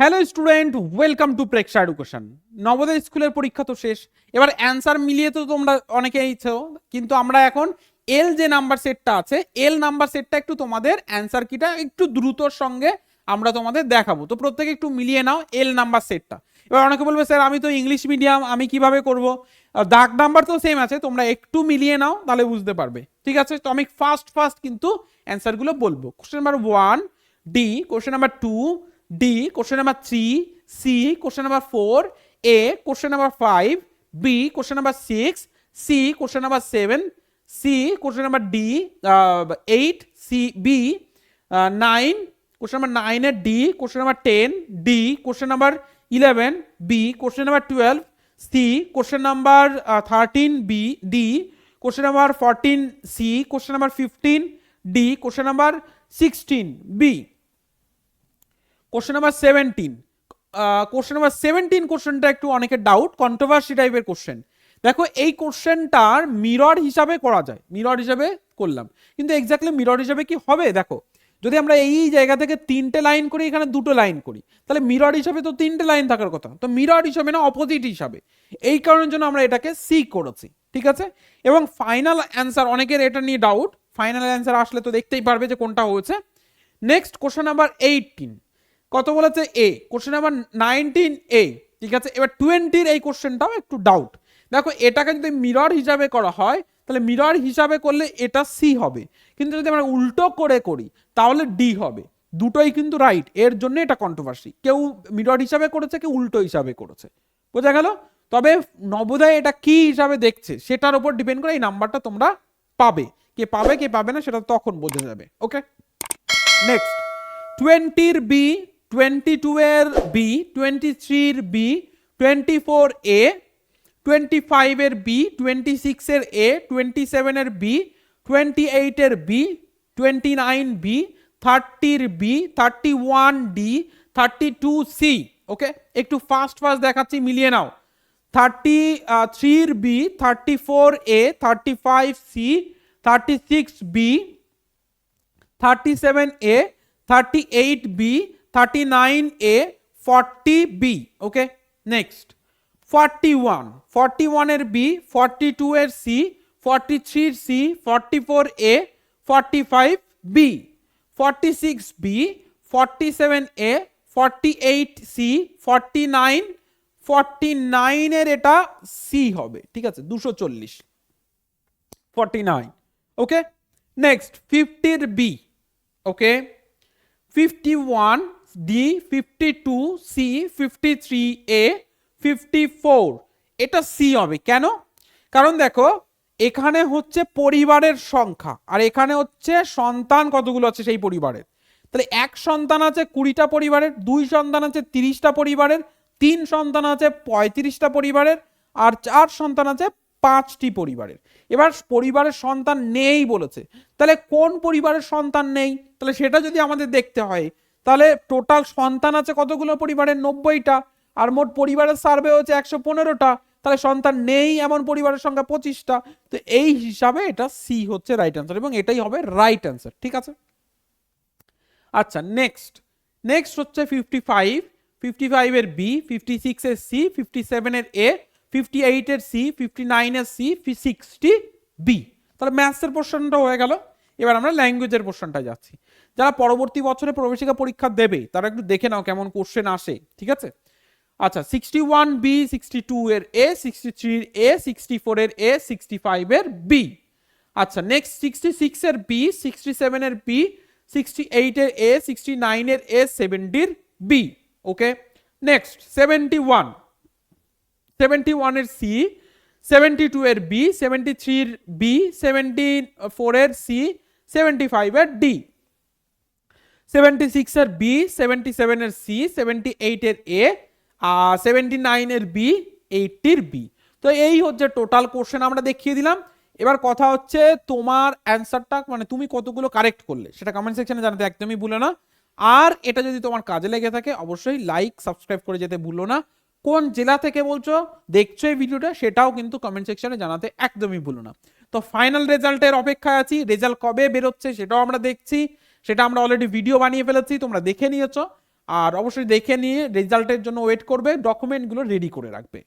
Hello student welcome to Preksha education Navodaya স্কুলের পরীক্ষা তো শেষ। এবার অ্যান্সার মিলিয়ে তো তোমরা অনেকেই ছো, কিন্তু আমরা এখন এল যে নাম্বার সেটটা আছে এল নাম্বার সেটটা একটু তোমাদের অ্যান্সার কিটা একটু দ্রুতর সঙ্গে আমরা তোমাদের দেখাবো। তো প্রত্যেকে একটু মিলিয়ে নাও এল নাম্বার সেটটা এবার অনেকে বলবে, স্যার, আমি তো ইংলিশ মিডিয়াম আমি কীভাবে করব? দাগ নাম্বার তো সেম আছে, তোমরা একটু মিলিয়ে নাও, তাহলে বুঝতে পারবে। ঠিক আছে? তো আমি ফার্স্ট ফার্স্ট কিন্তু অ্যান্সারগুলো বলব। Question number one D question number two D, question number 3, C, question number 4, A, question number 5, B, question number 6, C, question number 7, C, question number D, uh, 8, C, B, uh, 9, question number 9 এর D, question number 10, D, question number 11, B, question number 12, C, question number uh, 13, B, D, question number 14, C, question number 15, D, question number seventeen question number seventeen কোশ্চেনটা একটু অনেকের doubt controversy টাইপের question দেখো, এই কোশ্চেনটার mirror হিসাবে করা যায়। Mirror হিসাবে করলাম। কিন্তু এক্স্যাক্টলি মিরর হিসাবে কি হবে? দেখো, যদি আমরা এই জায়গা থেকে তিনটে লাইন করি, এখানে দুটো লাইন করি, তাহলে মিরর হিসাবে তো তিনটে লাইন থাকার কথা। তো মিরর হিসাবে না অপোজিট হিসাবে। এই কারণের জন্য আমরা এটাকে সি করেছি, ঠিক আছে? এবং ফাইনাল অ্যান্সার অনেকের এটা নিয়ে ডাউট ফাইনাল অ্যান্সার আসলে তো দেখতেই পারবে যে কোনটা হয়েছে। নেক্সট কোশ্চেন নাম্বার এইটিন কত বলেছে A question number nineteen A ঠিক আছে? এবার টোয়েন্টির এই কোশ্চেনটাও একটু ডাউট দেখো, এটাকে যদি মিরর হিসাবে করা হয়, তাহলে মিরর হিসাবে করলে এটা সি হবে। কিন্তু যদি আমরা উল্টো করে করি, তাহলে ডি হবে। দুটোই কিন্তু রাইট এর জন্য এটা কন্ট্রোভার্সি কেউ মিরর হিসাবে করেছে, কেউ উল্টো হিসাবে করেছে। বোঝা গেল? তবে নবোদয় এটা কি হিসাবে দেখছে, সেটার উপর ডিপেন্ড করে এই নাম্বারটা তোমরা পাবে। কে পাবে কে পাবে না, সেটা তখন বোঝা যাবে। ওকে নেক্সট টোয়েন্টির বি টোয়েন্টি টু এর বি টোয়েন্টি থ্রির B twenty four A twenty ফাইভের বি টোয়েন্টি সিক্সের এ টোয়েন্টি সেভেনের বি টোয়েন্টি এইটের B twenty nine B থার্টির B thirty one D thirty two C okay একটু ফাস্ট ফাস্ট দেখাচ্ছি, মিলিয়ে নাও। থার্টি থ্রির B thirty four A thirty five C thirty six B thirty seven A thirty eight B thirty nine A forty B okay next forty one forty ওয়ানের B forty two এর C forty থ্রির C forty four A forty five B forty six B forty seven A forty eight C forty nine forty নাইনের এটা C হবে, ঠিক আছে? দুশো চল্লিশ। Forty nine okay next ফিফটির B okay fifty one D fifty two C fifty three A fifty four এটা C হবে, কেন? কারণ দেখো, এখানে হচ্ছে পরিবারের সংখ্যা, আর এখানে হচ্ছে সন্তান কতগুলো আছে সেই পরিবারের? তাহলে এক সন্তান আছে কুড়িটা পরিবারের, দুই সন্তান আছে তিরিশটা পরিবারের, তিন সন্তান আছে পঁয়ত্রিশটা পরিবারের, আর চার সন্তান আছে পাঁচটি পরিবারের। এবার পরিবারের সন্তান নেই বলেছে, তাহলে কোন পরিবারের সন্তান নেই? তাহলে সেটা যদি আমাদের দেখতে হয় তাহলে টোটাল সন্তান আছে কতগুলো পরিবারের? নব্বইটা। আর মোট পরিবারের সার্ভে হচ্ছে একশো পনেরোটা। তাহলে সন্তান নেই এমন পরিবারের সংখ্যা পঁচিশটা। তো এই হিসাবে এটা সি হচ্ছে রাইট অ্যান্সার এবং এটাই হবে রাইট অ্যান্সার ঠিক আছে? আচ্ছা নেক্সট নেক্সট হচ্ছে ফিফটি ফাইভ ফিফটি ফাইভের বি ফিফটি সিক্সের সি ফিফটি সেভেনের এ ফিফটি এইটের সি ফিফটি নাইনের সি সিক্সটি বি তাহলে ম্যাথসের পোর্শনটা হয়ে গেল। এবার আমরা ল্যাঙ্গুয়েজের পোর্শনটা যাচ্ছি। যারা পরবর্তী বছরে প্রবেশিকা পরীক্ষা দেবে, তারা একটু দেখে নাও কেমন কোশ্চেন আসে, ঠিক আছে? আচ্ছা sixty one B sixty two এর এ সিক্সটি থ্রির এ সিক্সটি ফোর এর এ সিক্সটি ফাইভের বি আচ্ছা নেক্সট সিক্সটি সিক্সের বি সিক্সটি সেভেনের বি সিক্সটি এইটের এ সিক্সটি নাইনের A সেভেন্টির B okay next seventy one seventy ওয়ানের সি সেভেন্টি টু এর বি সেভেন্টি থ্রির বি সেভেন্টি ফোরের সি সেভেন্টি ফাইভের ডি সেভেন্টি সিক্সের বি সেভেন্টি সেভেনের সি সেভেন্টি এইটের এ আর সেভেন্টি নাইনের বি এইটটির বি তো এই হচ্ছে টোটাল কোশ্চেন আমরা দেখিয়ে দিলাম। এবার কথা হচ্ছে তোমার অ্যান্সারটা মানে তুমি কতগুলো কারেক্ট করলে, সেটা কমেন্ট সেকশনে জানাতে একদমই ভুলো না। আর এটা যদি তোমার কাজে লেগে থাকে, অবশ্যই লাইক সাবস্ক্রাইব করে যেতে ভুলো না। কোন জেলা থেকে বলছো? দেখছ এই ভিডিওটা, সেটাও কিন্তু কমেন্ট সেকশনে জানাতে একদমই ভুলো না। তো ফাইনাল রেজাল্টের অপেক্ষায় আছি রেজাল্ট কবে বেরোচ্ছে সেটাও আমরা দেখছি, সেটা আমরা অলরেডি ভিডিও বানিয়ে ফেলেছি, তোমরা দেখে নিয়েছো। আর অবশ্যই দেখে নিয়ে রেজাল্টের জন্য ওয়েট করবে ডকুমেন্টগুলো রেডি করে রাখবে।